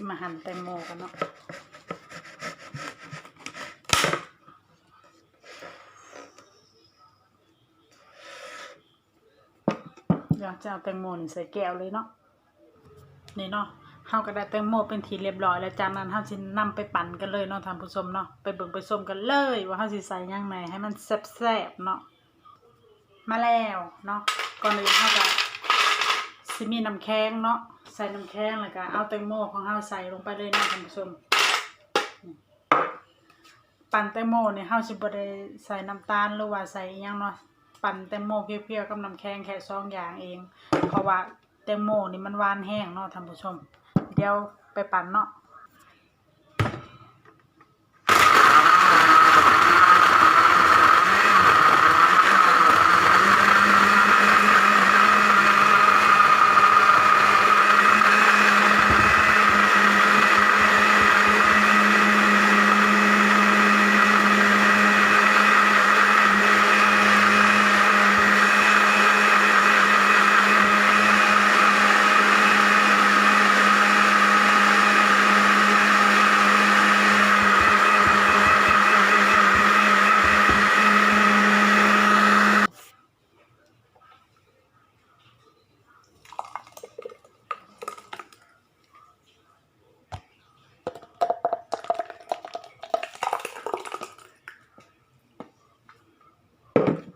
สิมาหั่นแตงโมกันเนาะเดี๋ยวจะเอาแตงโมนี่ใส่แก้วเลยเนาะนี่เนาะเฮาก็ได้แตงโมเป็นทีเรียบร้อยแล้วจากนั้นเฮาสินำไปปั่นกันเลยเนาะท่านผู้ชมเนาะไปเบิ่งไปชมกันเลย ว่าเฮาสิใส่หยังไงให้มันแซ่บๆเนาะมาแล้วเนาะก่อนอื่นเฮาก็ สิมีน้ำแข็งเนาะใส่น้ำแข็งแล้วก็เอาแตงโมของเฮาใส่ลงไปเลยนะท่านผู้ชมปั่นแตงโมเนี่ยเฮาสิบ่ได้ใส่น้ำตาลหรือว่าใส่อิหยังเนาะปั่นแตงโมเพียวๆกับน้ำแข็งแค่สองอย่างเอง เพราะว่าแตงโมนี่มันหวานแห้งเนาะท่านผู้ชม เดี๋ยวไปปั่นเนาะ you